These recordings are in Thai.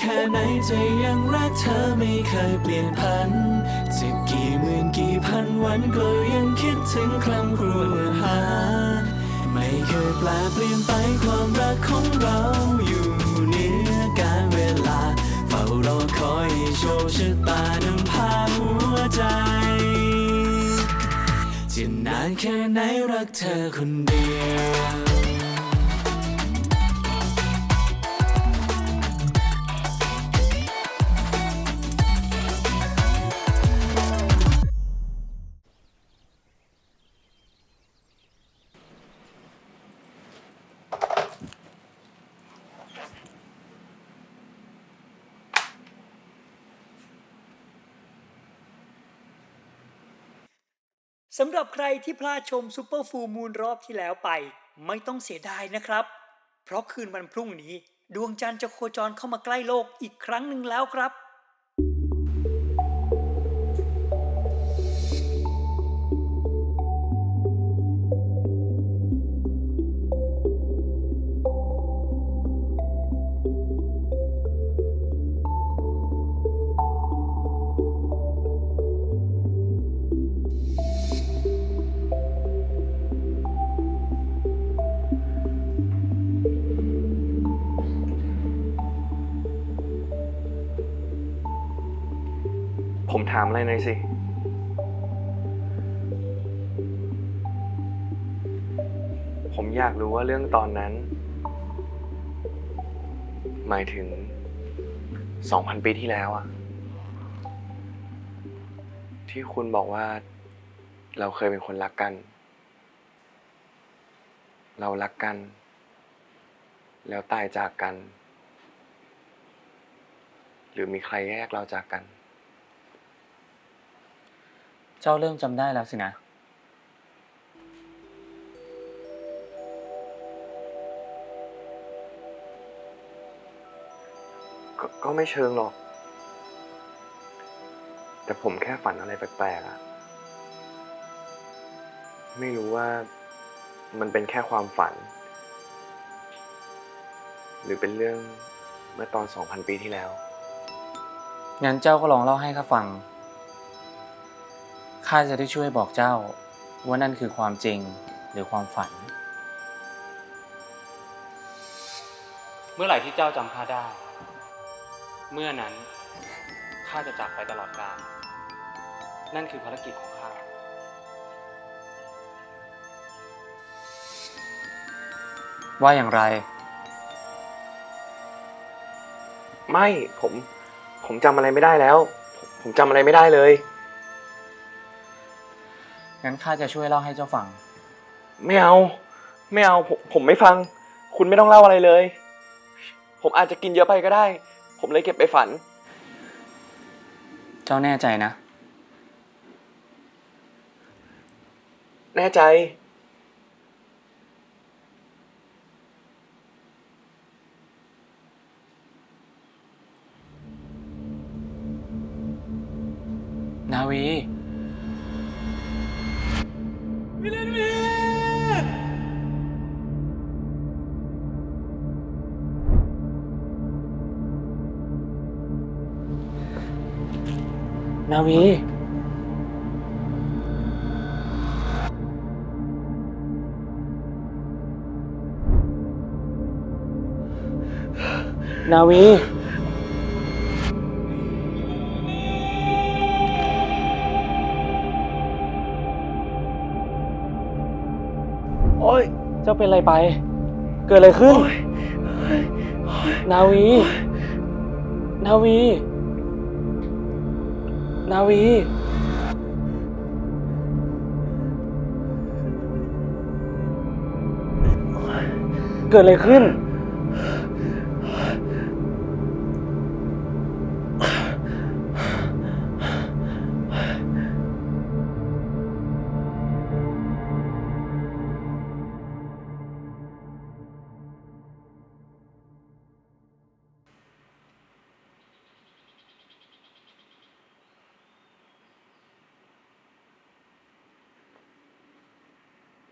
แค่ไหนใจยังรักเธอไม่เคยเปลี่ยนพันจะกี่หมื่นกี่พันวันก็ยังคิดถึงครั้งครวญหา ไม่เคยแปลเปลี่ยนไปความรักของเราอยู่เหนือการเวลา เฝ้ารอคอยโชคชะตานำพาหัวใจจะนานแค่ไหนรักเธอคนเดียว สำหรับใครที่พลาดชมซูเปอร์ฟูมูลรอบที่แล้วไป ไม่ต้องเสียดายนะครับ เพราะคืนวันพรุ่งนี้ ดวงจันทร์จะโคจรเข้ามาใกล้โลกอีกครั้งหนึ่งแล้วครับ ผมถามอะไรหน่อยสิ ผมอยากรู้ว่าเรื่องตอนนั้น หมายถึงสองพันปีที่แล้วอะที่คุณบอกว่าเราเคยเป็นคนรักกัน เรารักกัน แล้วตายจากกัน หรือมีใครแยกเราจากกัน เจ้าเริ่มจำได้แล้วสินะก็ก็ไม่เชิงหรอก แต่ผมแค่ฝันอะไรแปลกๆอะไม่รู้ว่ามันเป็นแค่ความฝัน หรือเป็นเรื่องเมื่อตอนสองพันปีที่แล้ว งั้นเจ้าก็ลองเล่าให้ข้าฟัง ข้าจะได้ช่วยบอกเจ้า ว่านั่นคือความจริงหรือความฝัน เมื่อไหร่ที่เจ้าจำข้าได้ เมื่อนั้นข้าจะจากไปตลอดกาลนั่นคือภารกิจของข้าว่าอย่างไร ไม่ผม ผมจำอะไรไม่ได้แล้ว ผมผมจำอะไรไม่ได้เลย งั้นข้าจะช่วยเล่าให้เจ้าฟัง ไม่เอา ไม่เอาผมผมไม่ฟัง คุณไม่ต้องเล่าอะไรเลย ผมอาจจะกินเยอะไปก็ได้ ผมเลยเก็บไปฝัน เจ้าแน่ใจนะ แน่ใจ นาวี นาวี โอ้ย เจ้าเป็นอะไรไป เกิดอะไรขึ้น นาวี นาวี นาวี เกิดอะไรขึ้น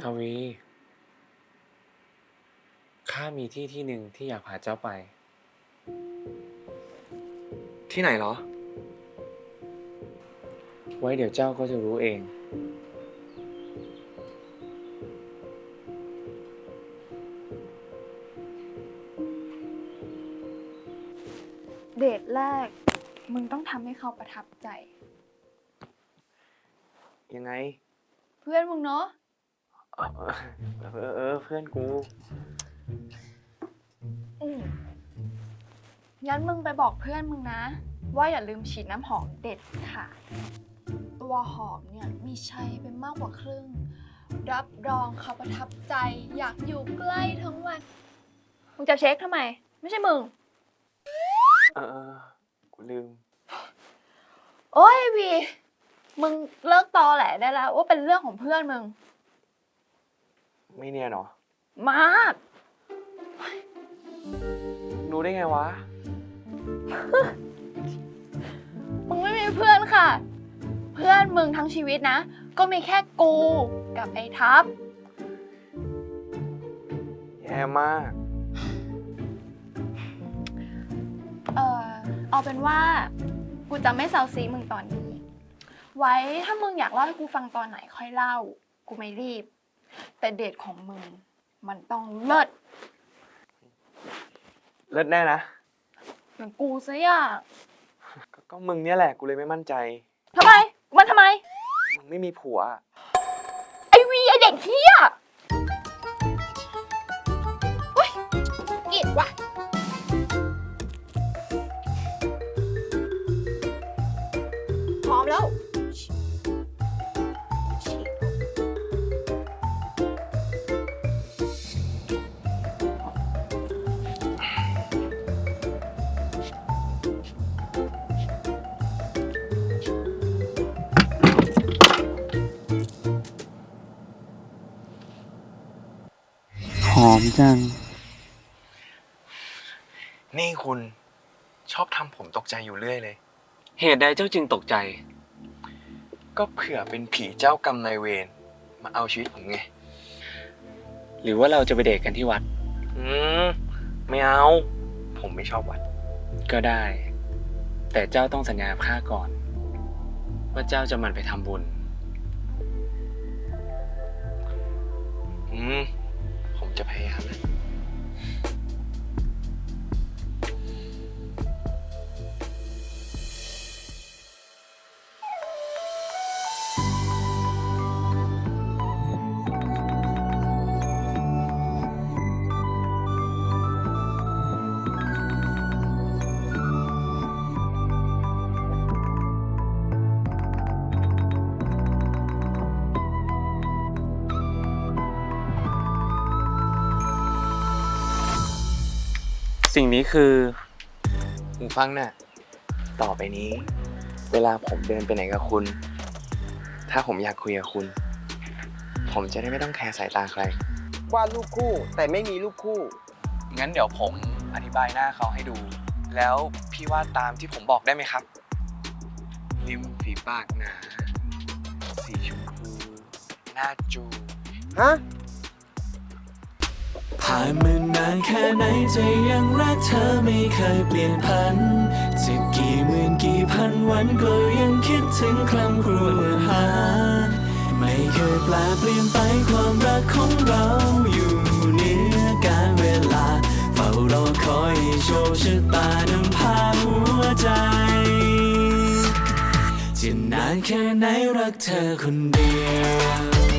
นาวี ข้ามีที่ที่หนึ่งที่อยากพาเจ้าไป ที่ไหนเหรอ ไว้เดี๋ยวเจ้าก็จะรู้เอง เดทแรก มึงต้องทำให้เขาประทับใจ ยังไง เพื่อนมึงเนาะ เออเออเออเพื่อนกู อืมงั้นมึงไปบอกเพื่อนมึงนะ ว่าอย่าลืมฉีดน้ำหอมเด็ดค่ะ ตัวหอมเนี่ยมีใช้เป็นมากกว่าครึ่ง รับรองเขาประทับใจอยากอยู่ใกล้ทั้งวัน มึงจะเช็คทำไม ไม่ใช่มึง เออเออกูลืม โอ้ยวี มึงเลิกตอแหละได้แล้ว ว่าเป็นเรื่องของเพื่อนมึง ไม่เนียนเหรอ มาก รู้ได้ไงวะ มึงไม่มีเพื่อนค่ะ เพื่อนมึงทั้งชีวิตนะ ก็มีแค่กูกับไอ้ทัพแย่มาก เออเอาเป็นว่า กูจะไม่เซาซีมึงตอนนี้ ไว้ถ้ามึงอยากเล่าให้กูฟังตอนไหนค่อยเล่า กูไม่รีบ แต่เดทของมึงมันต้องเลิศเลิศแน่นะเหมือนกูซะอย่างก็ก็มึงเนี่ยแหละกูเลยไม่มั่นใจ ทำไม มันทำไม มึงไม่มีผัว ไอวีไอเด็กเฮียเฮ้ยเกลียดว่ะ หอมจัง นี่คุณชอบทำผมตกใจอยู่เรื่อยเลย เหตุใดเจ้าจึงตกใจ ก็เผื่อเป็นผีเจ้ากรรมนายเวรมาเอาชีวิตผมไง หรือว่าเราจะไปเดทกันที่วัด อืม ไม่เอา ผมไม่ชอบวัด ก็ได้ แต่เจ้าต้องสัญญากับข้าก่อน ว่าเจ้าจะหมันไปทำบุญ อืมผม จะพยายามนะ สิ่งนี้คือหูฟังน่ะ ต่อไปนี้ เวลาผมเดินไปไหนกับคุณ ถ้าผมอยากคุยกับคุณ ผมจะได้ไม่ต้องแคร์สายตาใคร วาดรูปคู่แต่ไม่มีรูปคู่ งั้นเดี๋ยวผมอธิบายหน้าเขาให้ดู แล้วพี่วาดตามที่ผมบอกได้ไหมครับ ริมฝีปากหนาสีชมพูหน้าจู ฮะ ผ่านมานานแค่ไหนใจยังรักเธอไม่เคยเปลี่ยนพัน จะกี่หมื่นกี่พันวันก็ยังคิดถึงคำครวญหา ไม่เคยแปลเปลี่ยนไปความรักของเราอยู่เหนือการเวลา เฝ้ารอคอยโชคชะตานำพาหัวใจจะนานแค่ไหนรักเธอคนเดียว